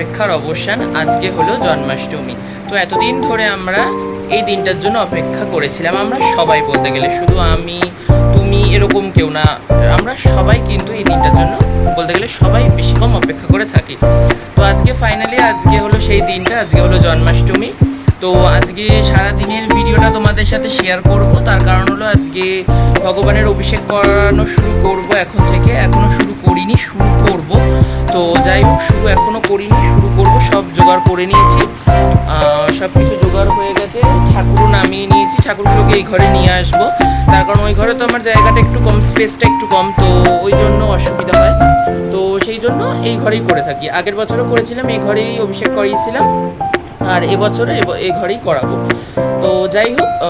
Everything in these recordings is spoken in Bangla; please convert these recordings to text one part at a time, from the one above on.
অপেক্ষার অবসান আজকে হলো জন্মাষ্টমী। তো এতদিন ধরে আমরা এই দিনটার জন্য অপেক্ষা করেছিলাম। আমরা সবাই বলতে গেলে শুধু আমি, তুমি এরকম কেউ না। আমরা সবাই কিন্তু এই দিনটার জন্য বলতে গেলে সবাই বেশি কম অপেক্ষা করে থাকি। তো আজকে ফাইনালি আজকে হলো সেই দিনটা, আজকে হলো জন্মাষ্টমী। তো আজকে সারা দিনের ভিডিওটা তোমাদের সাথে শেয়ার করব। তার কারণ হলো আজকে ভগবানের অভিষেক করানো শুরু করব এখন থেকে। এখনও শুরু করিনি, শুরু করব। তো যাই হোক, শুরু এখনও করিনি, শুরু করব। সব জোগাড় করে নিয়েছি। সব কিছু জোগাড় হয়ে গেছে। ঠাকুরও নামিয়ে নিয়েছি। ঠাকুরগুলোকে এই ঘরে নিয়ে আসব। তার কারণ ওই ঘরে তো আমার জায়গাটা একটু কম স্পেসটা একটু কম, তো ওই জন্য অসুবিধা হয়। তো সেই জন্য এই ঘরেই করে থাকি। আগের বছরও করেছিলাম, এই ঘরেই অভিষেক করিয়েছিলাম। আর এবছরে এব- এই ঘরেই করাবো। তো যাই হোক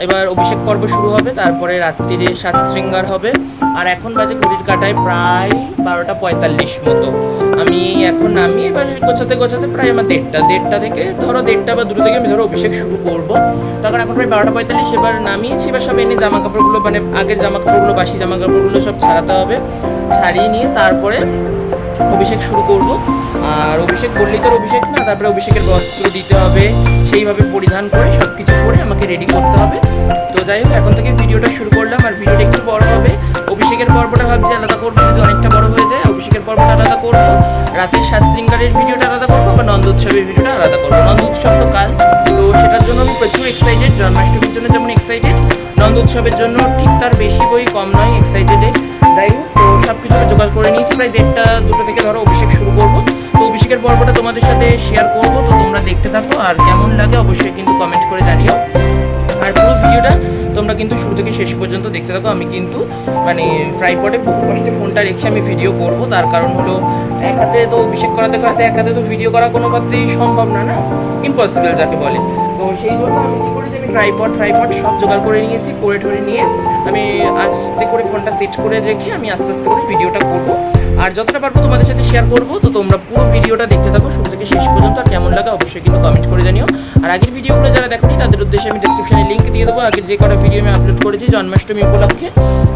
এবার অভিষেক পর্ব শুরু হবে, তারপরে রাত্রিরে সাত শৃঙ্গার হবে। আর এখন বাজে ঘড়ির কাটায় প্রায় বারোটা পঁয়তাল্লিশ মতো। আমি এখন নামি এবার গোছাতে গোছাতে প্রায় আমার দেড়টা দেড়টা থেকে, ধরো দেড়টা বা দুটো থেকে আমি ধরো অভিষেক শুরু করব। তখন এখন প্রায় বারোটা পঁয়তাল্লিশ, এবার নামিয়েছি, এবার সব এনে জামা কাপড়গুলো মানে আগের জামা কাপড়গুলো বাসি জামা কাপড়গুলো সব ছাড়াতে হবে। ছাড়িয়ে নিয়ে তারপরে অভিষেক শুরু করব। আর অভিষেক বললেই তো অভিষেক না, তারপরে অভিষেকের বস্ত্র দিতে হবে, সেইভাবে পরিধান করে সব কিছু করে আমাকে রেডি করতে হবে। তো যাই হোক, এখন থেকে ভিডিওটা শুরু করলাম, আর ভিডিওটা একটু বড় হবে। অভিষেকের পর্বটা ভাবছি আলাদা করব যদি অনেকটা বড় হয়ে যায়, অভিষেকের পর্বটা আলাদা করব। রাতের সাত শৃঙ্গারের ভিডিওটা আলাদা করব বা নন্দ উৎসবের ভিডিওটা আলাদা করব। নন্দ উৎসব তো কাল, তো সেটার জন্য আমি প্রচুর এক্সাইটেড জন্মাষ্টমীর জন্য যেমন এক্সাইটেড নন্দ উৎসবের জন্য ঠিক তার বেশি বই কম নয় এক্সাইটেডে যাই হোক সব কিছু জোগাড় করে নিয়েছি। প্রায় দেড়টা, দুটো থেকে ধরো অভিষেক শুরু করব। তো অভিষেকের পর্বটা তোমাদের সাথে শেয়ার করব, তো তোমরা দেখতে থাকো। আর কেমন লাগে অবশ্যই কিন্তু কমেন্ট করে জানিও। আর পুরো ভিডিওটা তোমরা কিন্তু শুরু থেকে শেষ পর্যন্ত দেখতে থাকো। আমি কিন্তু মানে ট্রাইপডে বহু কষ্টে ফোনটা রেখে আমি ভিডিও করব। তার কারণ হলো, এক হাতে তো অভিষেক করাতে করাতে, এক হাতে তো ভিডিও করা কোনোভাবেই সম্ভব না না? ইম্পসিবল যাকে বলে। তো সেই জন্য আমি কী করেছি আমি ট্রাইপড ট্রাইপড সব জোগাড় করে নিয়েছি, করে ঠরে নিয়ে আমি আস্তে করে ফোনটা সেট করে রেখে আমি আস্তে আস্তে করে ভিডিওটা করব। আর যতটা পারব তোমাদের সাথে শেয়ার করব, তো তোমরা পুরো ভিডিওটা দেখতে থাকো। শুরু থেকে শেষ পর্যন্ত আর কেমন লাগে অবশ্যই কিন্তু কমেন্ট করে জানিও। আর আগের ভিডিওগুলো যারা দেখোনি তাদের উদ্দেশ্যে আমি ডিসক্রিপশনে লিঙ্ক দিয়ে দেবো। আগের যে কটা ভিডিও আমি আপলোড করেছি জন্মাষ্টমী উপলক্ষে,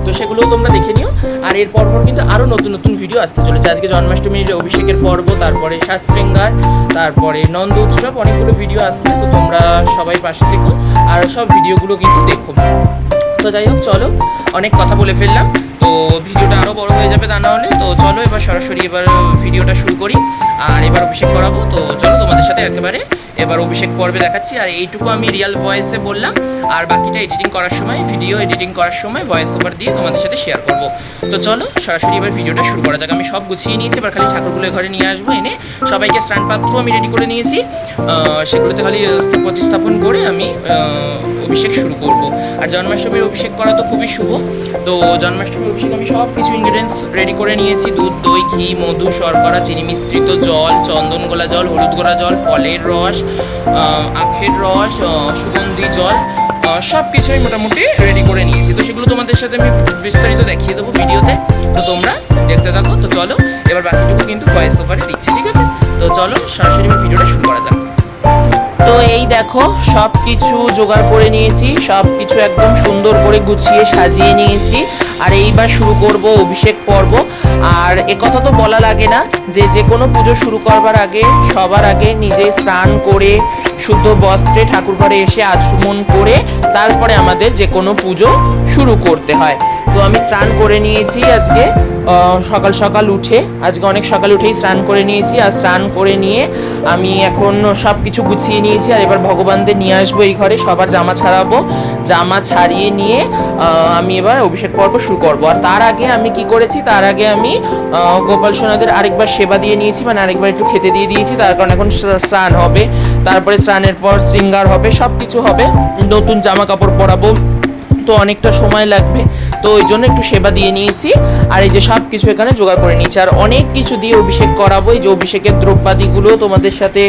তো সেগুলোও তোমরা দেখে নিও। আর এর পর কিন্তু আরও নতুন নতুন ভিডিও আসতে চলেছে। আজকে জন্মাষ্টমীর অভিষেকের পর্ব, তারপরে শাস্ত্রীঙ্গার তারপরে নন্দ উৎসব, অনেকগুলো ভিডিও আসছে। তো তোমরা সবাই পাশে থেকো। আর সব ভিডিওগুলো কিন্তু দেখো। তো যাই হোক, চলো। অনেক কথা বলে ফেললাম। তো ভিডিওটা আরও বড় হয়ে যাবে তা না হলে। তো চলো এবার সরাসরি এবার ভিডিওটা শুরু করি। আর এবার অভিষেক করাবো। তো চলো তোমাদের সাথে একেবারে এবার অভিষেক পর্বে দেখাচ্ছি। আর এইটুকু আমি রিয়াল ভয়েসে বললাম। আর বাকিটা এডিটিং করার সময় ভিডিও এডিটিং করার সময় ভয়েস ওভার দিয়ে তোমাদের সাথে শেয়ার করব। তো চলো সরাসরি এবার ভিডিওটা শুরু করা যাক। আমি সব গুছিয়ে নিয়েছি, এবার খালি ঠাকুরগুলো ঘরে নিয়ে আসব এনে। সবাইকে স্নান পাত্র আমি রেডি করে নিয়েছি। সেগুলোতে খালি প্রতিস্থাপন করে আমি অভিষেক শুরু করব। আর জন্মাষ্টমীর অভিষেক করা তো খুবই শুভ। তো জন্মাষ্টমীর অভিষেক আমি সব কিছু ইনগ্রিডিয়েন্টস রেডি করে নিয়েছি। দুধ, দই, ঘি, মধু, শর্করা, চিনি মিশ্রিত জল, চন্দন গোলা জল, হলুদ গোলা জল, ফলের রস আখের রস সুগন্ধি জল সব কিছু আমি মোটামুটি রেডি করে নিয়েছি। তো সেগুলো তোমাদের সাথে আমি বিস্তারিত দেখিয়ে দেবো ভিডিওতে। তো তোমরা দেখতে থাকো। তো চলো, এবার বাকিটুকু কিন্তু ভয়েস ওভারে দিচ্ছি, ঠিক আছে? তো চলো, সরাসরি ভিডিওটা শুরু করা যাক। দেখো সব কিছু জোগাড় করে নিয়েছি সব কিছু একদম সুন্দর করে গুছিয়ে সাজিয়ে নিয়েছি। আর এইবার শুরু করব অভিষেক পর্ব। আর একথা তো বলা লাগে না যে যে কোনো পুজো শুরু করবার আগে, সবার আগে নিজে স্নান করে, শুদ্ধ বস্ত্রে ঠাকুর ঘরে এসে আচমন করে, তারপরে আমাদের যে কোনো পুজো শুরু করতে হয়। তো আমি স্নান করে নিয়েছি আজকে। সকাল সকাল উঠে, আজকে অনেক সকাল উঠেই স্নান করে নিয়েছি আর স্নান করে নিয়ে আমি এখন সব কিছু গুছিয়ে নিয়েছি আর এবার ভগবানদের নিয়ে আসব এই ঘরে, সবার জামা ছাড়াবো। জামা ছাড়িয়ে নিয়ে আমি এবার অভিষেক পর্ব শুরু করব। আর তার আগে আমি কি করেছি, তার আগে আমি গোপাল সোনাদের আরেকবার সেবা দিয়ে নিয়েছি মানে আরেকবার একটু খেতে দিয়ে দিয়েছি, তার কারণ এখন স্নান হবে। তারপরে স্নানের পর শৃঙ্গার হবে সব কিছু হবে। নতুন জামা কাপড় পরাবো, তো অনেকটা সময় লাগবে। তো ওই জন্য একটু সেবা দিয়ে নিয়েছি। আর এই যে সব কিছু এখানে জোগাড় করে নিয়েছি। আর অনেক কিছু দিয়ে অভিষেক করাবো। এই যে অভিষেকের দ্রব্যাদিগুলো তোমাদের সাথে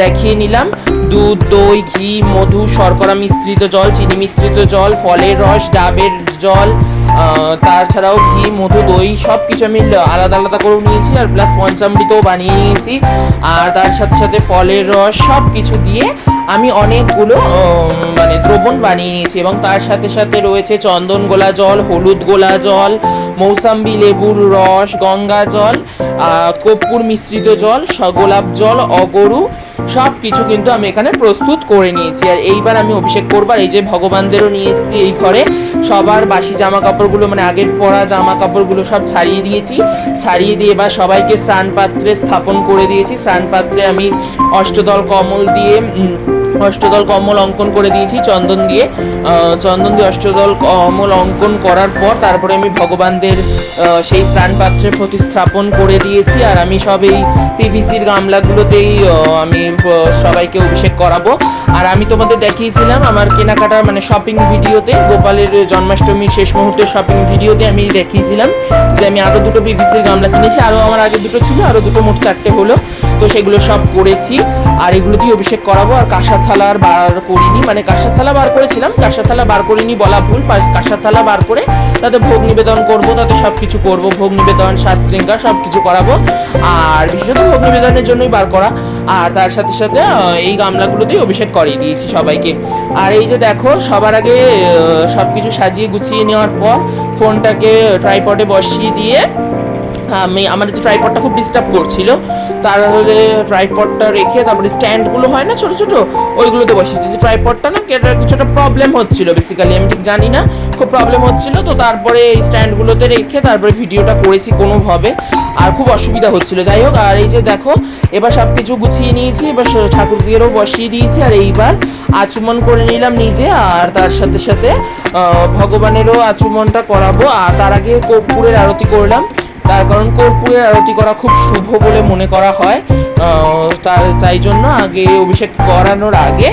দেখিয়ে নিলাম। দুধ, দই, ঘি, মধু, শর্করা মিশ্রিত জল, চিনি মিশ্রিত জল, ফলের রস, ডাবের জল তাছাড়াও ঘি, মধু, দই সব কিছু আমি আলাদা আলাদা করেও নিয়েছি। আর প্লাস পঞ্চামৃতও বানিয়ে নিয়েছি। আর তার সাথে সাথে ফলের রস সব কিছু দিয়ে আমি অনেকগুলো মানে দ্রবণ বানিয়ে নিয়েছি এবং তার সাথে সাথে রয়েছে চন্দন গোলা জল হলুদ গোলা জল মৌসাম্বি লেবুর রস গঙ্গা জল আহ, কর্পূর মিশ্রিত জল গোলাপ জল অগরু সব কিছু কিন্তু আমি এখানে প্রস্তুত করে নিয়েছি। আর এইবার আমি অভিষেক করবার এই যে ভগবানদেরও নিয়ে এসেছি এই ঘরে। সবার বাসি জামা কাপড়গুলো মানে আগের পরা জামা কাপড়গুলো সব ছাড়িয়ে দিয়েছি। ছাড়িয়ে দিয়ে এবার সবাইকে স্নান পাত্রে স্থাপন করে দিয়েছি। স্নান পাত্রে আমি অষ্টদল কমল দিয়ে অষ্টদল কমল অঙ্কন করে দিয়েছি, চন্দন দিয়ে চন্দন দিয়ে অষ্টদল কমল অঙ্কন করার পর তারপরে আমি ভগবানদের সেই স্নান পাত্রে প্রতিস্থাপন করে দিয়েছি আর আমি সব এই পিভিসির গামলাগুলোতেই আমি সবাইকে অভিষেক করাবো। আর আমি তোমাদের দেখিয়েছিলাম আমার কেনাকাটার মানে শপিং ভিডিওতে গোপালের জন্মাষ্টমীর শেষ মুহূর্তের শপিং ভিডিওতে আমি দেখিয়েছিলাম যে আমি আরও দুটো পিভিসির গামলা কিনেছি আরও আমার আগে দুটো ছিল আরও দুটো মোট চারটে হলো। তো সেগুলো সব করেছি। আর এগুলো দিয়ে অভিষেক করাবো। আর কাঁসার থালা আর বার করিনি। মানে কাঁসার থালা বার করেছিলাম। কাঁসার থালা বার করিনি বলা ভুল কাঁসার থালা বার করে তাতে ভোগ নিবেদন করব, তাতে সব কিছু করব। ভোগ নিবেদন সাজ শৃঙ্গার সব কিছু করাবো। আর বিশেষত ভোগ নিবেদনের জন্যই বার করা। আর তার সাথে সাথে এই গামলাগুলোতেই অভিষেক করিয়ে দিয়েছি সবাইকে। আর এই যে দেখো, সবার আগে সব কিছু সাজিয়ে গুছিয়ে নেওয়ার পর ফোনটাকে ট্রাইপডে বসিয়ে দিয়ে আমি, আমার যে ট্রাইপডটা খুব ডিস্টার্ব করছিল তাহলে ট্রাইপডটা রেখে তারপরে স্ট্যান্ডগুলো হয় না ছোট ছোট, ওইগুলোতে বসিয়েছি। যে ট্রাইপডটা না কেটার কিছু একটা প্রবলেম হচ্ছিল বেসিক্যালি আমি ঠিক জানি না, খুব প্রবলেম হচ্ছিল, তো তারপরে এই স্ট্যান্ডগুলোতে রেখে তারপরে ভিডিওটা করেছি কোনোভাবে, আর খুব অসুবিধা হচ্ছিল। যাই হোক, আর এই যে দেখো, এবার সব কিছু গুছিয়ে নিয়েছি, এবার ঠাকুরদেরও বসিয়ে দিয়েছি, আর এইবার আচমন করে নিলাম নিজে, আর তার সাথে সাথে ভগবানেরও আচমনটা করাবো, আর তার আগে কর্পূরের আরতি করলাম। তার কারণ কর্পূরের আরতি করা খুব শুভ বলে মনে করা হয়। তাই জন্য আগে অভিষেক করানোর আগে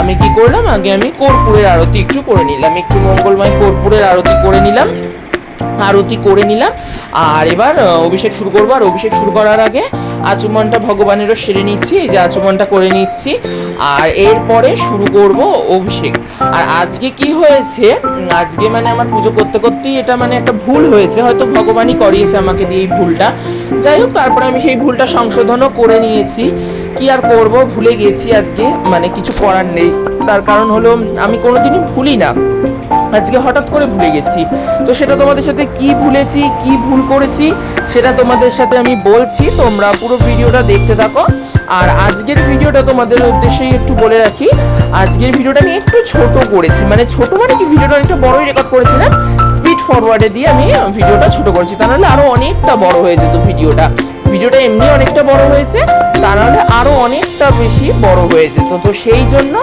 আমি কি করলাম? আগে আমি কর্পূরের আরতি একটু করে নিলাম। একটু মঙ্গলময় কর্পূরের আরতি করে নিলাম। আরতি করে নিলাম। আর এবার অভিষেক শুরু করব। আর অভিষেক শুরু করার আগে আচমনটা ভগবানেরও সেরে নিচ্ছি, এই যে আচমনটা করে নিচ্ছি, আর এরপরে শুরু করব অভিষেক। আর আজকে কি হয়েছে? আজকে মানে আমার পুজো করতে করতেই এটা মানে একটা ভুল হয়েছে, হয়তো ভগবানই করিয়েছে আমাকে দিয়ে এই ভুলটা। যাই হোক, তারপরে আমি সেই ভুলটা সংশোধনও করে নিয়েছি। কি আর করব? ভুলে গেছি আজকে মানে কিছু করার নেই। তার কারণ হলো, আমি কোনোদিনই ভুলি না। আজকে হঠাৎ করে ভুলে গেছি। তো সেটা তোমাদের সাথে কি ভুলেছি, কি ভুল করেছি, সেটা তোমাদের সাথে আমি বলছি। তোমরা পুরো ভিডিওটা দেখতে থাকো। আর আজকের ভিডিওটা তোমাদের উদ্দেশ্যেই একটু বলে রাখি। আজকের ভিডিওটা আমি একটু ছোট করেছি। মানে ছোট মানে কি, ভিডিওটা অনেকটা বড়ই রেকর্ড করেছিলাম। স্পিড ফরওয়ার্ডে দিয়ে আমি ভিডিওটা ছোট করেছি। তা নাহলে আরও অনেকটা বড় হয়ে যেত ভিডিওটা। ভিডিওটা এমনি অনেকটা বড় হয়েছে তা নাহলে আরও অনেকটা বেশি বড় হয়ে যেত তো সেই জন্য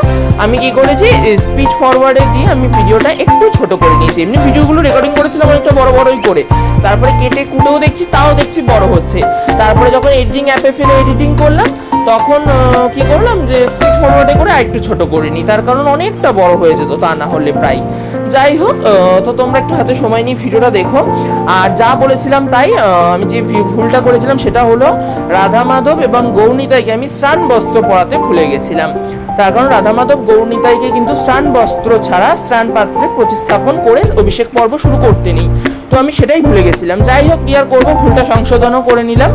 আমি কি করেছি স্পিড ফরওয়ার্ডে দিয়ে আমি ভিডিওটা একটু ছোট করে নিয়েছি। এমনি ভিডিওগুলো রেকর্ডিং করেছিলাম অনেকটা বড় বড়ই করে। তারপরে কেটে কুটেও দেখছি, তাও দেখছি বড় হচ্ছে। তারপরে যখন এডিটিং অ্যাপে ফেলে এডিটিং করলাম, তখন কি করলাম যে স্পিড ফরওয়ার্ডে করে আরেকটু ছোট করে নিই। তার কারণ অনেকটা বড় হয়ে যেত তা না হলে প্রায়। যাই হোক তো তোমরা একটু হাতে সময় নিয়ে ভিডিওটা দেখো। আর যা বলেছিলাম তাই আমি যে ভুলটা করেছিলাম সেটা হলো রাধা মাধব এবং গৌনিতাইকে আমি স্নান বস্ত্র পরাতে ভুলে গেছিলাম। তার কারণ রাধা মাধব গৌনিতাইকে কিন্তু স্নান বস্ত্র ছাড়া স্নান পাত্রে প্রতিস্থাপন করে অভিষেক পর্ব শুরু করতে নেই তো আমি সেটাই ভুলে গেছিলাম। যাই হোক, কি আর করব? ভুলটা সংশোধনও করে নিলাম।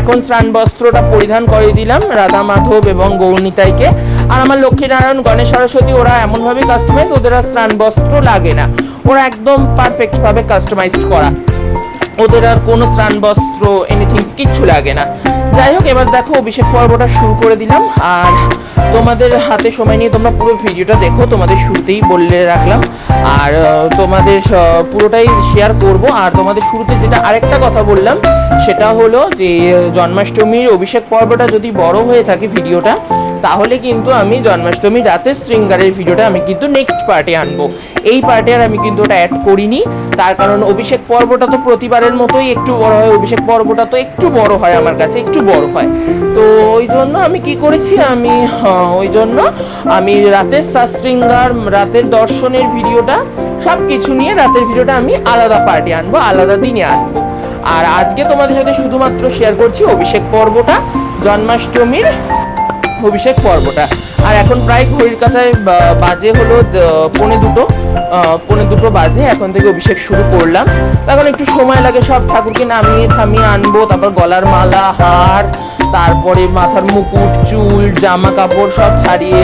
এখন স্নান বস্ত্রটা পরিধান করে দিলাম রাধা মাধব এবং গৌনিতাইকে আর আমার লক্ষ্মীনারায়ণ গণেশ সরস্বতী, ওরা এমনভাবে কাস্টমাইজ ওদের আর স্নান বস্ত্র লাগে না। ওরা একদম পারফেক্ট ভাবে কাস্টমাইজড করা। ওদের আর কোনো স্নান বস্ত্র এনিথিংস কিচ্ছু লাগে না। যাই হোক, এবার দেখো অভিষেক পর্বটা শুরু করে দিলাম। আর তোমাদের হাতে সময় নিয়ে তোমরা পুরো ভিডিওটা দেখো, তোমাদের শুরুতেই বলে রাখলাম। আর তোমাদের পুরোটাই শেয়ার করব। আর তোমাদের শুরুতে যেটা আরেকটা কথা বললাম, সেটা হলো যে, জন্মাষ্টমীর অভিষেক পর্বটা যদি বড় হয়ে থাকে ভিডিওটা তাহলে কিন্তু আমি জন্মাষ্টমী রাতের শৃঙ্গারের ভিডিওটা আমি কিন্তু নেক্সট পার্টে আনব। এই পার্টে আর আমি কিন্তু ওটা অ্যাড করিনি। তার কারণ অভিষেক পর্বটা তো প্রতিবারের মতোই একটু বড় হয়। অভিষেক পর্বটা তো একটু বড় হয় আমার কাছে একটু বড় হয়। তো ওই জন্য আমি কি করেছি? আমি হ্যাঁ, ওই জন্য আমি রাতের শাস্ত্রিঙ্গার রাতের দর্শনের ভিডিওটা সব কিছু নিয়ে রাতের ভিডিওটা আমি আলাদা পার্টে আনব আলাদা দিনে আনব। আর আজকে তোমাদের সাথে শুধুমাত্র শেয়ার করছি অভিষেক পর্বটা জন্মাষ্টমীর অভিষেক পর্বটা। আর এখন প্রায় ঘড়ির কাছায় বাজে হলো পৌনে দুটো। পৌনে দুটো বাজে, এখন থেকে অভিষেক শুরু করলাম। তখন একটু সময় লাগে সব ঠাকুরকে নামিয়ে থামিয়ে আনব, তারপর গলার মালা, হার, তারপরে মাথার মুকুট, চুল, জামা কাপড় সব ছাড়িয়ে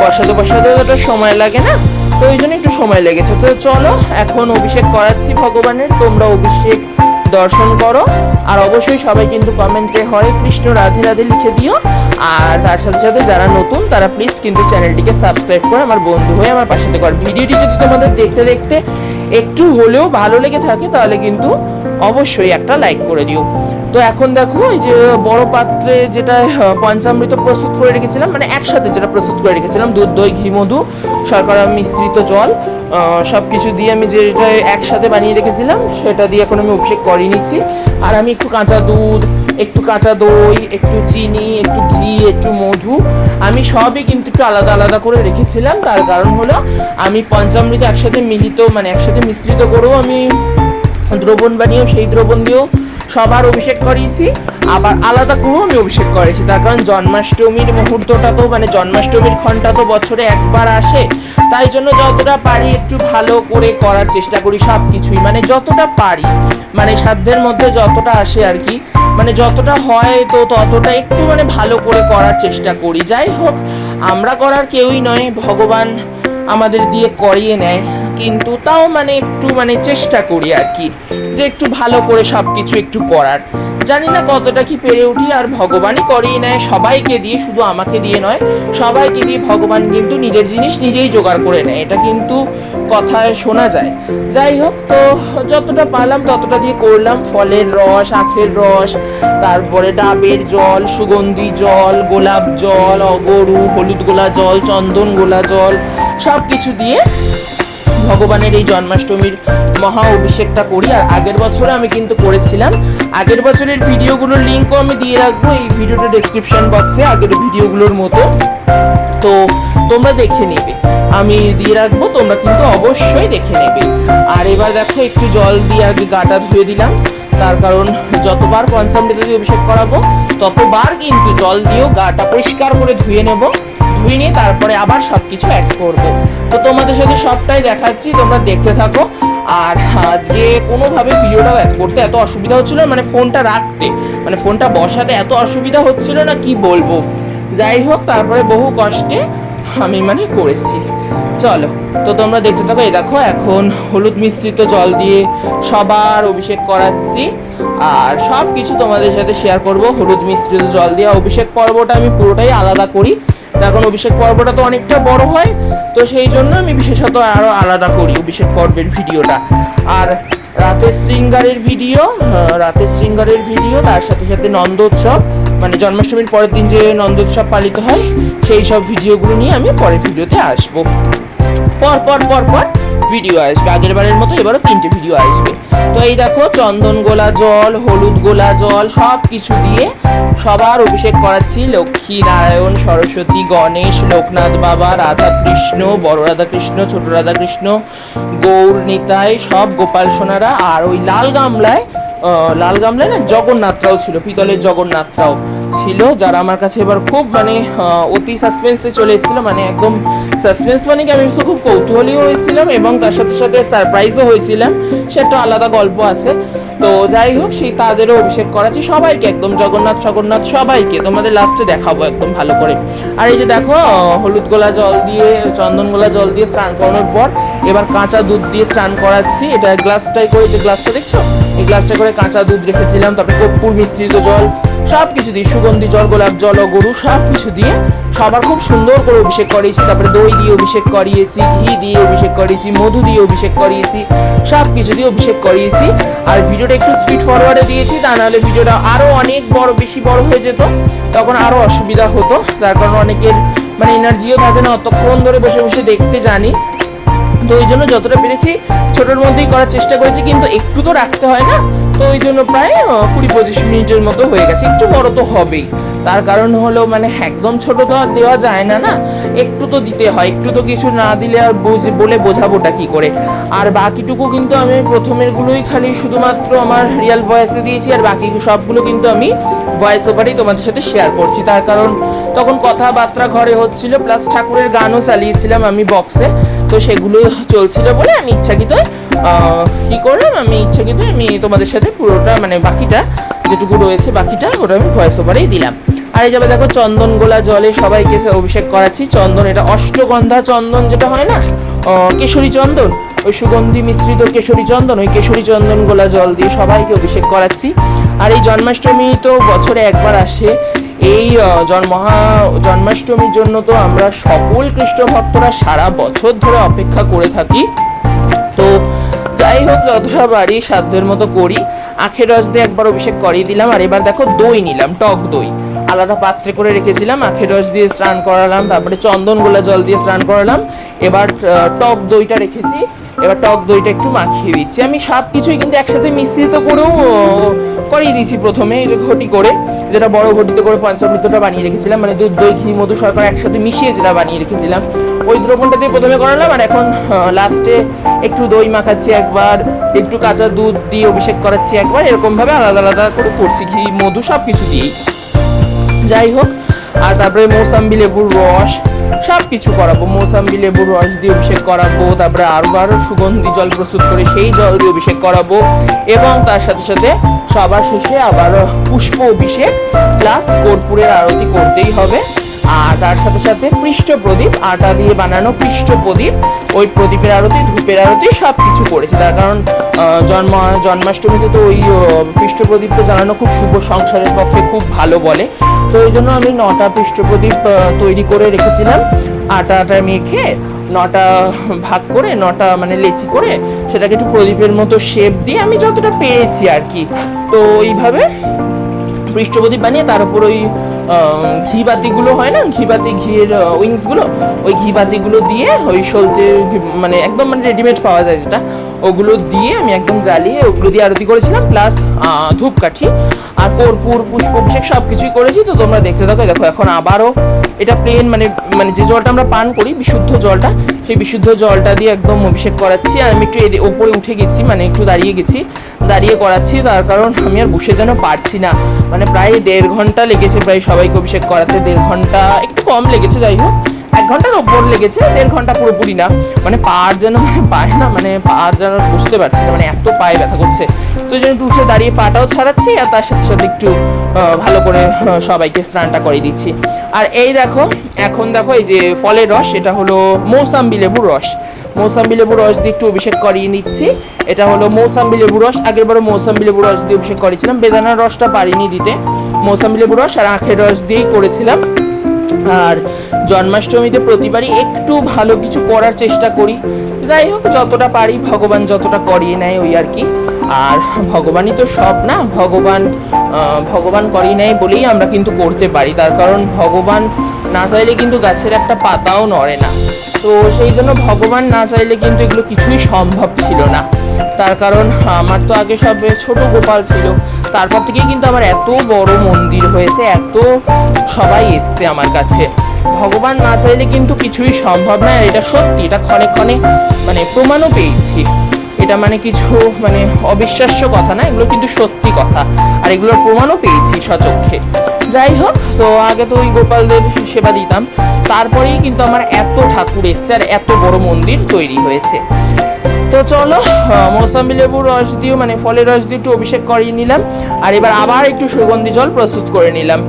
বসাতে বসাতে তো সময় লাগে না? তো ওই জন্য একটু সময় লেগেছে। তো চলো, এখন অভিষেক করাচ্ছি ভগবানের। তোমরা অভিষেক দর্শন করো। আর অবশ্যই সবাই কিন্তু কমেন্টে হরে কৃষ্ণ, রাধে রাধে লিখে দিও। আর তার সাথে সাথে যারা নতুন, তারা প্লিজ কিন্তু চ্যানেলটিকে সাবস্ক্রাইব করে আমার বন্ধু হয়ে আমার পাশে থেকে। ভিডিওটি যদি তোমাদের দেখতে দেখতে একটু হলেও ভালো লেগে থাকে, তাহলে কিন্তু অবশ্যই একটা লাইক করে দিও। তো এখন দেখো, এই যে বড় পাত্রে যেটা পঞ্চামৃত প্রস্তুত করে রেখেছিলাম মানে একসাথে যেটা প্রস্তুত করে রেখেছিলাম, দুধ, দই, ঘি, মধু, শর্করা মিশ্রিত জল সব কিছু দিয়ে আমি যেটা একসাথে বানিয়ে রেখেছিলাম, সেটা দিয়ে এখন আমি অভিষেক করে নিচ্ছি। আর আমি একটু কাঁচা দুধ একটু কাঁচা দই, একটু চিনি, একটু ঘি, একটু মধু। আমি সবই কিন্তু একটু আলাদা আলাদা করে রেখেছিলাম। তার কারণ হলো, আমি পঞ্চামৃত একসাথে মিলিত মানে একসাথে মিশ্রিত করেও আমি দ্রবণ বানিয়েও, সেই দ্রবণ দিয়েও সবার অভিষেক করিয়েছি, আবার আলাদা করেও আমি অভিষেক করেছি। তার কারণ জন্মাষ্টমীর মুহূর্তটা তো মানে জন্মাষ্টমীর ক্ষণটা তো বছরে একবার আসে। তাই জন্য যতটা পারি একটু ভালো করে করার চেষ্টা করি সব কিছুই মানে যতটা পারি মানে সাধ্যের মধ্যে যতটা আসে আর কি। মানে যতটা হয় তো ততটা একটু মানে ভালো করে করার চেষ্টা করি। যাই হোক, আমরা করার কেউই নয়, ভগবান আমাদের দিয়ে করিয়ে নেয়। কিন্তু তাও মানে একটু মানে চেষ্টা করি আর কি, যে একটু ভালো করে সব কিছু একটু করার। জানি না কতটা কি পেরে উঠি, আর ভগবানই করেই নেয়, সবাইকে দিয়ে, শুধু আমাকে দিয়ে নয়, সবাইকে দিয়ে ভগবান কিন্তু নিজের জিনিস নিজেই জোগাড় করে নেয়, এটা কিন্তু কথায় শোনা যায়। যাই হোক, তো যতটা পারলাম ততটা দিয়ে করলাম, ফলের রস, আখের রস, তারপরে ডাবের জল, সুগন্ধি জল, গোলাপ জল, অগরু, হলুদ গোলা জল, চন্দন গোলা জল সব কিছু দিয়ে ভগবানের এই জন্মাষ্টমীর মহা অভিষেকটা করি। আর আগের বছরে আমি কিন্তু করেছিলাম। আগের বছরের ভিডিওগুলোর লিঙ্কও আমি দিয়ে রাখব এই ভিডিওটা ডেসক্রিপশন বক্সে আগের ভিডিওগুলোর মতো। তো তোমরা দেখে নেবে। আমি দিয়ে রাখব, তোমরা কিন্তু অবশ্যই দেখে নেবে। আর এবার দেখো, একটু জল দিয়ে আগে গাটা ধুয়ে দিলাম। তার কারণ যতবার পঞ্চামৃত দিয়ে অভিষেক করাবো, ততবার কিন্তু জল দিয়েও গাটা পরিষ্কার করে ধুয়ে নেব। নিয়ে তারপরে আবার সব কিছু অ্যাড করব। তো তোমাদের সাথে সবটাই দেখাচ্ছি, তোমরা দেখতে থাকো। আর আজকে কোনোভাবে ভিডিওটা অ্যাড করতে এত অসুবিধা হচ্ছিল মানে ফোনটা রাখতে মানে ফোনটা বসাতে এত অসুবিধা হচ্ছিল না, কি বলব? যাই হোক, তারপরে বহু কষ্টে আমি মানে করেছি। চলো, তো তোমরা দেখতে থাকো, এই দেখো, এখন হলুদ মিশ্রিত জল দিয়ে সবার অভিষেক করাচ্ছি। আর সব কিছু তোমাদের সাথে শেয়ার করব, হলুদ মিশ্রিত জল দিয়ে অভিষেক পর্বটা আমি পুরোটাই আলাদা করি। এখন অভিষেক পর্বটা তো অনেকটা বড় হয়, তো সেই জন্য আমি বিশেষত আরও আলাদা করি অভিষেক পর্বের ভিডিওটা। আর রাতের শৃঙ্গারের ভিডিও রাতের শৃঙ্গারের ভিডিও, তার সাথে সাথে নন্দোৎসব মানে জন্মাষ্টমীর পরের দিন যে নন্দোৎসব পালিত হয়, সেই সব ভিডিওগুলো নিয়ে আমি পরের ভিডিওতে আসব। পর পর পর পর ভিডিও আসবে। আগের বারের মতো এবারও তিনটে ভিডিও আসবে। তো এই দেখো, চন্দন গোলা জল, হলুদ গোলা জল সব কিছু দিয়ে সবার অভিষেক করাচ্ছি লক্ষ্মী নারায়ণ সরস্বতী, গণেশ, লোকনাথ বাবা রাধা কৃষ্ণ বড় রাধা কৃষ্ণ ছোট রাধা কৃষ্ণ গৌর নিতাই সব গোপাল সোনারা। আর ওই লাল গামলায় লাল গামলায় না জগন্নাথরাও ছিল, পিতলের জগন্নাথরাও। ছিল, যারা আমার কাছে এবার খুব মানে অতি সাসপেন্সে চলে এসেছিল মানে একদম সাসপেন্স মানে কি, আমি তো খুব কৌতূহলী হয়েছিলাম এবং তার সাথে সাথে সারপ্রাইজও হয়েছিলাম। সে একটা আলাদা গল্প আছে। তো যাই হোক, সেই তাদেরও অভিষেক করাচ্ছি। সবাইকে একদম, জগন্নাথ জগন্নাথ সবাইকে তোমাদের লাস্টে দেখাবো একদম ভালো করে। আর এই যে দেখো, হলুদ গোলা জল দিয়ে, চন্দন গোলা জল দিয়ে স্নান করানোর পর এবার কাঁচা দুধ দিয়ে স্নান করাচ্ছি। এটা গ্লাসটাই করে যে গ্লাসটা দেখছ? এই গ্লাসটা করে কাঁচা দুধ রেখেছিলাম, তারপরে কর্পূর মিশ্রিত জল সব কিছু দিয়ে সুগন্ধি, জল, গোলাপ, জল গরু সব কিছু দিয়ে সবার খুব সুন্দর করে অভিষেক করিয়েছি। তারপরে দই দিয়ে অভিষেক করিয়েছি, ঘি দিয়ে অভিষেক করিয়েছি, মধু দিয়ে অভিষেক করিয়েছি সব কিছু দিয়ে অভিষেক করিয়েছি। আর ভিডিওটা একটু স্পিড ফরওয়ার্ডে দিয়েছি, তা নাহলে ভিডিওটা আরও অনেক বড়, বেশি বড় হয়ে যেত, তখন আরও অসুবিধা হতো। তার কারণ অনেকের মানে এনার্জিও থাকে না, অতক্ষণ ধরে বসে বসে দেখতে জানি। তো ওই জন্য যতটা পেরেছি ছোটোর মধ্যেই করার চেষ্টা করেছি, কিন্তু একটু তো রাখতে হয় না? তো ওই জন্য প্রায় কুড়ি পঁচিশ মিনিটের মতো হয়ে গেছে। একটু বড় তো হবেই। তার কারণ হলো মানে একদম ছোট তো আর দেওয়া যায় না না? একটু তো দিতে হয়, একটু তো কিছু না দিলে আর বুঝ, বলে বোঝাবোটা কি করে? আর বাকিটুকু কিন্তু আমি প্রথমের গুলোই খালি শুধুমাত্র আমার রিয়েল ভয়েসে দিয়েছি, আর বাকি সবগুলো কিন্তু আমি ভয়েস ওভারেই তোমাদের সাথে শেয়ার করছি। তার কারণ তখন কথাবার্তা ঘরে হচ্ছিল প্লাস ঠাকুরের গানও চালিয়েছিলাম আমি বক্সে তো সেগুলো চলছিল বলে আমি ইচ্ছাকৃত কি করলাম? আমি ইচ্ছাকৃত আমি তোমাদের সাথে পুরোটা মানে বাকিটা যেটুকু রয়েছে বাকিটা ওটা আমি ভয়েস ওভারেই দিলাম। আর এই যাবে দেখো চন্দন গোলা জলে সবাইকে অভিষেক করাচ্ছি। চন্দন, এটা অষ্টগন্ধা চন্দন যেটা হয় না কেশরী চন্দন? ওই সুগন্ধি মিশ্রিত কেশরী চন্দন, ওই কেশরী চন্দন গোলা জল দিয়ে সবাইকে অভিষেক করাচ্ছি। আর এই জন্মাষ্টমী তো বছরে একবার আসে। এই জন্মহা, জন্মাষ্টমীর জন্য তো আমরা সকল কৃষ্ণ ভক্তরা সারা বছর ধরে অপেক্ষা করে থাকি। তো যাই হোক, যতটা বাড়ি সাধ্যের মতো করি। আখের রস দিয়ে একবার অভিষেক করিয়ে দিলাম, আর এবার দেখো দই নিলাম, টক দই। আলাদা পাত্রে করে রেখেছিলাম, আখের রস দিয়ে স্নান করালাম, তারপরে চন্দন গোলা জল দিয়ে স্নান করালাম। এবার টক দইটা রেখেছি, এবার টক দইটা একটু মাখিয়ে দিচ্ছি। আমি সব কিছুই কিন্তু একসাথে মিশ্রিত করেও করিয়ে দিয়েছি প্রথমে ঘটি করে। যেটা বড় ঘটিতে করে পঞ্চামৃতটা বানিয়ে রেখেছিলাম মানে দুধ, দই, ঘি, মধু শর্করা একসাথে মিশিয়ে যেটা বানিয়ে রেখেছিলাম। ওই দ্রবণটা দিয়ে প্রথমে করালাম আর এখন লাস্টে একটু দই মাখাচ্ছি একবার, একটু কাঁচা দুধ দিয়ে অভিষেক করাচ্ছি একবার এরকম ভাবে আলাদা আলাদা করে করছি, ঘি, মধু সব কিছু দিয়েই। যাই হোক, আর তারপরে মৌসাম্বি লেবুর রস সব কিছু করাবো, মৌসাম্বি লেবুর রস দিয়ে অভিষেক করাবো, তারপরে আরও আরও সুগন্ধি জল প্রস্তুত করে সেই জল দিয়ে অভিষেক করাবো। এবং তার সাথে সাথে সবার শেষে আবার পুষ্প অভিষেক প্লাস কর্পূরের আরতি করতেই হবে। আর তার সাথে সাথে পৃষ্ঠ প্রদীপ, আটা দিয়ে বানানো পৃষ্ঠ প্রদীপ, ওই প্রদীপের আরতি, ধূপের আরতি সব কিছু করেছে। তার কারণ জন্ম, জন্মাষ্টমীতে তো ওই পৃষ্ঠ প্রদীপটা জ্বালানো খুব শুভ সংসারের পক্ষে খুব ভালো বলে। তো ওই জন্য আমি নটা পৃষ্ঠ প্রদীপ তৈরি করে রেখেছিলাম। আটা আটা মেখে নটা ভাগ করে, নটা মানে লেচি করে, সেটাকে একটু প্রদীপের মতো শেপ দিয়ে আমি যতটা পেয়েছি আর কি তো এইভাবে পৃষ্ঠপ্রদীপ বানিয়ে, তার উপর ওই ঘি বাতিগুলো হয় না ঘি বাতি ঘিয়ের উইংসগুলো, ওই ঘি বাতিগুলো দিয়ে ওই সলতে মানে একদম মানে রেডিমেড পাওয়া যায় যেটা, ওগুলো দিয়ে আমি একদম জ্বালিয়ে ওগুলো দিয়ে আরতি করেছিলাম প্লাস ধূপকাঠি। আর কর্পূর পুষ্প অভিষেক সব কিছুই করেছি। তো তোমরা দেখতে থাকো দেখো, এখন আবারও এটা প্লেন মানে মানে যে জলটা আমরা পান করি, বিশুদ্ধ জলটা, সেই বিশুদ্ধ জলটা দিয়ে একদম অভিষেক করাচ্ছি। আর আমি একটু ওপরে উঠে গেছি মানে একটু দাঁড়িয়ে গেছি, দাঁড়িয়ে করাচ্ছি, তার কারণ আমি আর বসে যেন পারছি না। মানে প্রায় দেড় ঘণ্টা লেগেছে, প্রায় সবাইকে অভিষেক করাতে, দেড় ঘণ্টা, একটু কম লেগেছে, যাই হোক। এক ঘণ্টার ওপর লেগেছে, দেড় ঘণ্টা পুরোপুরি না। মানে পার যেন মানে পায় না মানে পার যেন বুঝতে পারছি না মানে এত পায়ে ব্যথা করছে। তো একটু উঠে দাঁড়িয়ে পাটাও ছাড়াচ্ছি আর তার সাথে সাথে একটু ভালো করে সবাইকে স্নানটা করে দিচ্ছি। আর এই দেখো, এখন দেখো এই যে ফলের রস, এটা হলো মৌসাম্বি লেবুর রস। মৌসাম্বি লেবুর রস দিয়ে একটু অভিষেক করিয়ে নিচ্ছি। এটা হলো মৌসাম্বি লেবুর রস, আগের বারে মৌসাম্বি লেবুর রস দিয়ে অভিষেক করেছিলাম, বেদানার রসটা পারিনি দিতে। মৌসাম্বি লেবুর রস আর আখের রস দিয়েই করেছিলাম। আর জন্মাষ্টমীতে প্রতিবারই একটু ভালো কিছু করার চেষ্টা করি। যাই হোক, যতটা পারি ভগবান যতটা করিয়ে নেয় ওই আর কি। আর ভগবানই তো সব না? ভগবান ভগবান করিয়ে নেয় বলেই আমরা কিন্তু করতে পারি। তার কারণ ভগবান না চাইলে কিন্তু গাছের একটা পাতাও নড়ে না। তো সেই জন্য ভগবান না চাইলে কিন্তু এগুলো কিছুই সম্ভব ছিল না। তার কারণ আমার তো আগে সব ছোট গোপাল ছিল। তারপর থেকেই কিন্তু আমার এত বড় মন্দির হয়েছে, এত সবাই এসছে আমার কাছে। ভগবান না চাইলে কিন্তু কিছুই সম্ভব না এটা সত্যি, এটা ক্ষণে ক্ষণে মানে প্রমাণও পেয়েছি। এটা মানে কিছু মানে অবিশ্বাস্য কথা না, এগুলো কিন্তু সত্যি কথা, আর এগুলোর প্রমাণও পেয়েছি সচক্ষে। যাই হোক, তো আগে তো ওই গোপালদের সেবা দিতাম, তারপরেই কিন্তু আমার এত ঠাকুর এসছে, আর এত বড় মন্দির তৈরি হয়েছে। তো চলো মৌসাম্বি লেবুর রস দিয়েও মানে ফলের রস দিয়ে একটু অভিষেক করিয়ে নিলাম। আর এবার আবার একটু সুগন্ধি জল প্রস্তুত করে নিলাম।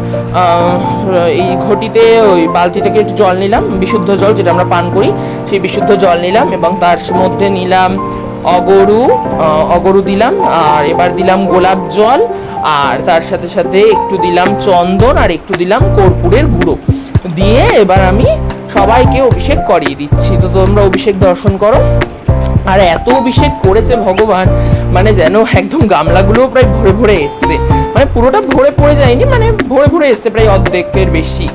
এই ঘটিতে, ওই বালতি থেকে একটু জল নিলাম, বিশুদ্ধ জল যেটা আমরা পান করি, সেই বিশুদ্ধ জল নিলাম এবং তার মধ্যে নিলাম অগরু অগরু দিলাম, আর এবার দিলাম গোলাপ জল, আর তার সাথে সাথে একটু দিলাম চন্দন, আর একটু দিলাম কর্পূরের গুঁড়ো। দিয়ে এবার আমি সবাইকে অভিষেক করিয়ে দিচ্ছি। তো তোমরা অভিষেক দর্শন করো। আর এত অভিষেক করেছে ভগবান মানে যেন একদম গামলাগুলোও প্রায় ভরে ভরে এসছে। মানে পুরোটা ভরে পড়ে যায়নি মানে ভরে ভরে এসছে প্রায় অর্ধেকের বেশি।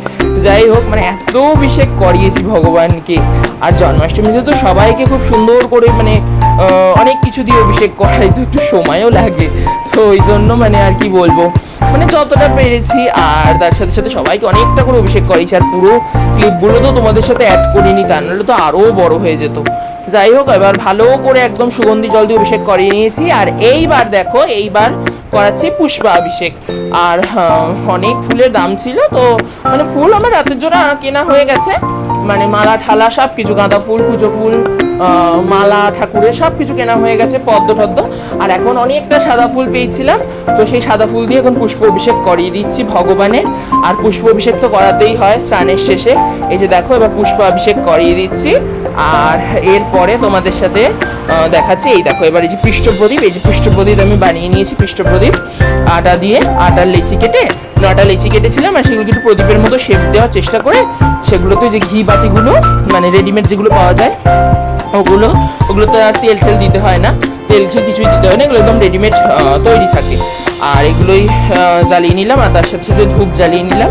যাই হোক মানে এত অভিষেক করিয়েছি ভগবানকে। আর জন্মাষ্টমীতে তো সবাইকে খুব সুন্দর করে মানে অনেক কিছু দিয়ে অভিষেক করাই তো একটু সময়ও লাগে। তো ওই জন্য মানে আর কি বলব মানে যতটা পেরেছি, আর তার সাথে সাথে সবাইকে অনেকটা করে অভিষেক করেছি আর পুরো ক্লিপগুলো তো তোমাদের সাথে অ্যাড করিনি, তা নাহলে তো আরও বড় হয়ে যেত। যাই হোক এবার ভালো করে একদম সুগন্ধি জল দিয়ে অভিষেক করিয়ে নিয়েছি। আর এইবার দেখো এইবার করাচ্ছি পুষ্পা অভিষেক আর হ্যাঁ, অনেক ফুলের দাম ছিল তো মানে ফুল আমার রাতের জন্য কেনা হয়ে গেছে। মানে মালা ঠালা সব কিছু গাঁদা ফুল কুচো ফুল মালা ঠাকুরের সব কিছু কেনা হয়ে গেছে পদ্ম টদ্ম। আর এখন অনেকটা সাদা ফুল পেয়েছিলাম তো সেই সাদা ফুল দিয়ে এখন পুষ্প অভিষেক করিয়ে দিচ্ছি ভগবানের। আর পুষ্প অভিষেক তো করাতেই হয় স্নানের শেষে। এই যে দেখো এবার পুষ্প অভিষেক করিয়ে দিচ্ছি। আর এরপরে তোমাদের সাথে দেখাচ্ছি। এই দেখো এবার এই যে পৃষ্ঠপ্রদীপ এই যে পৃষ্ঠপ্রদীপ আমি বানিয়ে নিয়েছি পৃষ্ঠপ্রদীপ। আটা দিয়ে আটার লেচি কেটে, নটা লেচি কেটেছিলাম আর সেগুলো একটু প্রদীপের মতো শেপ দেওয়ার চেষ্টা করে সেগুলোতে যে ঘি বাটিগুলো মানে রেডিমেড যেগুলো পাওয়া যায়, ওগুলো, ওগুলোতে আর তেল টেল দিতে হয় না। তেল ঘি কিছুই দিতে হয় না, এগুলো একদম রেডিমেড তৈরি থাকে। আর এগুলোই জ্বালিয়ে নিলাম আর তার সাথে সাথে ধূপ জ্বালিয়ে নিলাম।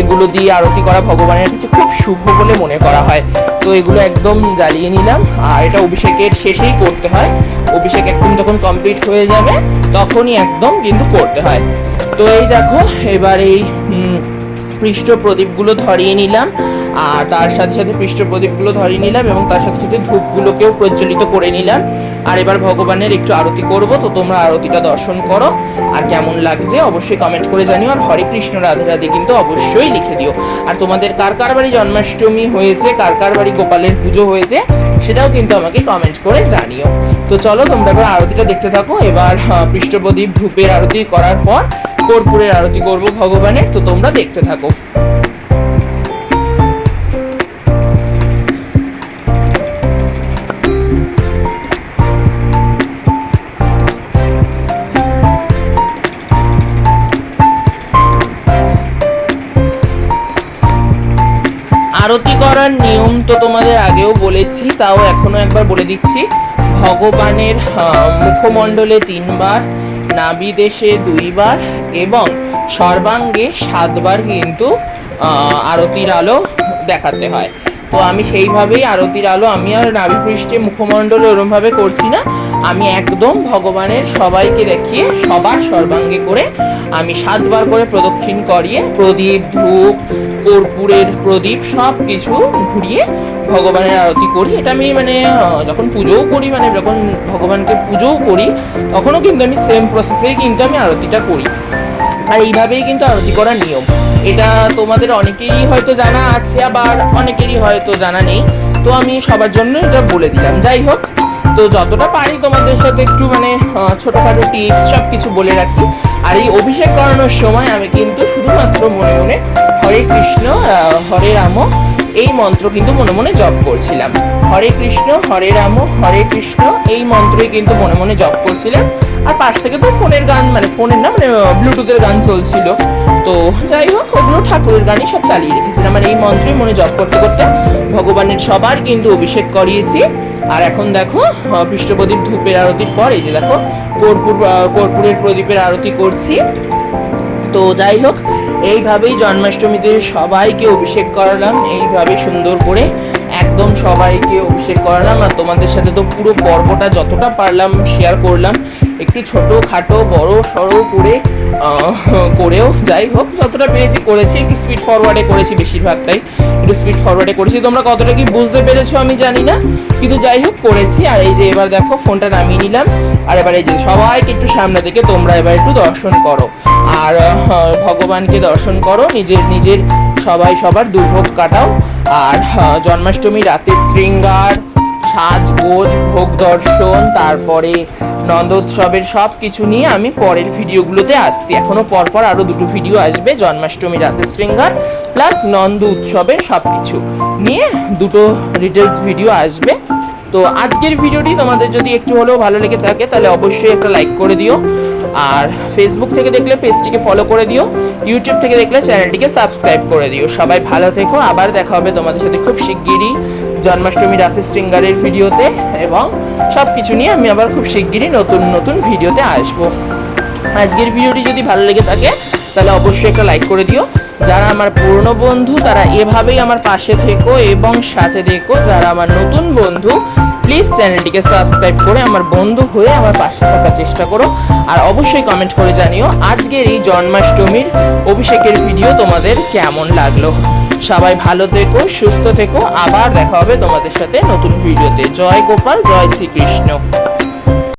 এগুলো দিয়ে আরতি করা ভগবানের কাছে খুব শুভ বলে মনে করা হয়। তো এগুলো একদম জ্বালিয়ে নিলাম। আর এটা অভিষেকের শেষেই করতে হয়। অভিষেক একদম যখন কমপ্লিট হয়ে যাবে, তখনই একদম কিন্তু করতে হয়। তো এই দেখো, এবার এই পৃষ্ঠ প্রদীপগুলো ধরিয়ে নিলাম। আর তার সাথে সাথে পৃষ্ঠ প্রদীপগুলো ধরিয়ে নিলাম এবং তার সাথে সাথে ধূপগুলোকেও প্রজ্বলিত করে নিলাম। আর এবার ভগবানের একটু আরতি করব, তো তোমরা আরতিটা দর্শন করো। আর কেমন লাগছে অবশ্যই কমেন্ট করে জানিও। আর হরে কৃষ্ণ, রাধে রাধে কিন্তু অবশ্যই লিখে দিও। আর তোমাদের কার কার বাড়ি জন্মাষ্টমী হয়েছে, কার কার বাড়ি গোপালের পুজো হয়েছে, সেটাও কিন্তু আমাকে কমেন্ট করে জানিও। তো চলো, তোমরা এবার আরতিটা দেখতে থাকো। এবার পৃষ্ঠপ্রদীপ ধূপের আরতি করার পর কর্পূরের আরতি করব ভগবানের। তো তোমরা দেখতে থাকো। আরতি করার নিয়ম তো তোমাদের আগেও বলেছি, তাও এখনও একবার বলে দিচ্ছি। ভগবানের মুখমণ্ডলে তিনবার নাভিদেশে দুইবার এবং সর্বাঙ্গে সাতবার কিন্তু আরতির আলো দেখাতে হয়। তো আমি সেইভাবেই আরতির আলো, আমি আর নাভি পৃষ্ঠে মুখমণ্ডলে ওরমভাবে করছি না। আমি একদম ভগবানের সবাইকে দেখিয়ে সবার সর্বাঙ্গে করে আমি সাতবার করে প্রদক্ষিণ করিয়ে প্রদীপ, ধূপ, কর্পূরের প্রদীপ সব কিছু ঘুরিয়ে ভগবানের আরতি করি। এটা আমি মানে যখন পুজোও করি মানে যখন ভগবানকে পুজোও করি, তখনও কিন্তু আমি সেম প্রসেসেই কিন্তু আমি আরতিটা করি। আর এইভাবেই কিন্তু আরতি করার নিয়ম। এটা তোমাদের অনেকেরই হয়তো জানা আছে, আবার অনেকেরই হয়তো জানা নেই। তো আমি সবার জন্য এটা বলে দিলাম। যাই হোক, তো যতটা পারি তোমাদের সাথে একটু মানে ছোটখাটো টিপস সব কিছু বলে রাখি। আর এই অভিষেক করানোর সময় আমি কিন্তু শুধুমাত্র মনে মনে হরে কৃষ্ণ হরে রাম, এই মন্ত্র কিন্তু মনে মনে জপ করছিলাম। হরে কৃষ্ণ, হরে রাম, হরে কৃষ্ণ, এই মন্ত্রই কিন্তু মনে মনে জপ করছিলাম। আর পাশ থেকে তো ফোনের গান মানে ফোনের না মানে ব্লুটুথের গান চলছিল। তো যাই হোক, ওগুলো ঠাকুরের গানই সব চালিয়ে রেখেছিলাম। মানে এই মন্ত্রই মনে জপ করতে করতে ভগবানের সবার কিন্তু অভিষেক করিয়েছি। আর এখন দেখো পৃষ্ঠপ্রদীপ ধূপের আরতির পর, এই যে দেখো, কর্পূর কর্পূরের প্রদীপের আরতি করছি। তো যাই হোক, এইভাবেই জন্মাষ্টমীতে সবাইকে অভিষেক করালাম এইভাবে সুন্দর করে একদম সবাইকে অভিষেক করালাম। আর তোমাদের সাথে তো পুরো পর্বটা যতটা পারলাম শেয়ার করলাম, একটু ছোট খাটো, বড় সড়ো করে করেও যাই হোক, যতটা পেরেছি করেছি, একটু স্পিড ফরওয়ার্ডে করেছি বেশিরভাগটাই, একটু স্পিড ফরওয়ার্ডে করেছি। তোমরা কতটা কি বুঝতে পেরেছ আমি জানি না, কিন্তু যাই হোক করেছি। আর এই যে এবার দেখো, ফোনটা নামিয়ে নিলাম। আর এবার এই যে সবাইকে একটু সামনে থেকে তোমরা এবার একটু দর্শন করো। আর ভগবানকে দর্শন করো, নিজের নিজের সবাই সবার দুর্ভোগ কাটাও। আর জন্মাষ্টমী রাতে শৃঙ্গার, সাজগোজ, ভোগ দর্শন, তারপরে নন্দোৎসবের সব কিছু নিয়ে আমি পরের ভিডিওগুলোতে আসছি। এখনও পরপর আরও দুটো ভিডিও আসবে, জন্মাষ্টমী রাতে শৃঙ্গার প্লাস নন্দ উৎসবের সব কিছু নিয়ে দুটো ডিটেলস ভিডিও আসবে। তো আজকের ভিডিওটি তোমাদের যদি একটু হলেও ভালো লেগে থাকে, তাহলে অবশ্যই একটা লাইক করে দিও। আর ফেসবুক থেকে দেখলে পেজটিকে ফলো করে দিও। ইউটিউব থেকে দেখলে চ্যানেলটিকে সাবস্ক্রাইব করে দিও। সবাই ভালো থেকো। আবার দেখা হবে তোমাদের সাথে খুব শিগগিরই জন্মাষ্টমী রাতে শৃঙ্গারের ভিডিওতে। এবং সব কিছু নিয়ে আমি আবার খুব শিগগিরই নতুন নতুন ভিডিওতে আসব। আজকের ভিডিওটি যদি ভালো লেগে থাকে, তাহলে অবশ্যই একটা লাইক করে দিও। যারা আমার পুরনো বন্ধু, তারা এভাবেই আমার পাশে থেকো এবং সাথে দেখো যারা আমার নতুন বন্ধু প্লিজ চ্যানেলটিকে সাবস্ক্রাইব করে আমার বন্ধু হয়ে আমার পাশে থাকার চেষ্টা করো। আর অবশ্যই কমেন্ট করে জানিও আজকের এই জন্মাষ্টমীর অভিষেকের ভিডিও তোমাদের কেমন লাগল। সবাই ভালো থেকো, সুস্থ থেকো। আবার দেখা হবে তোমাদের সাথে নতুন ভিডিওতে। জয় গোপাল, জয় শ্রীকৃষ্ণ।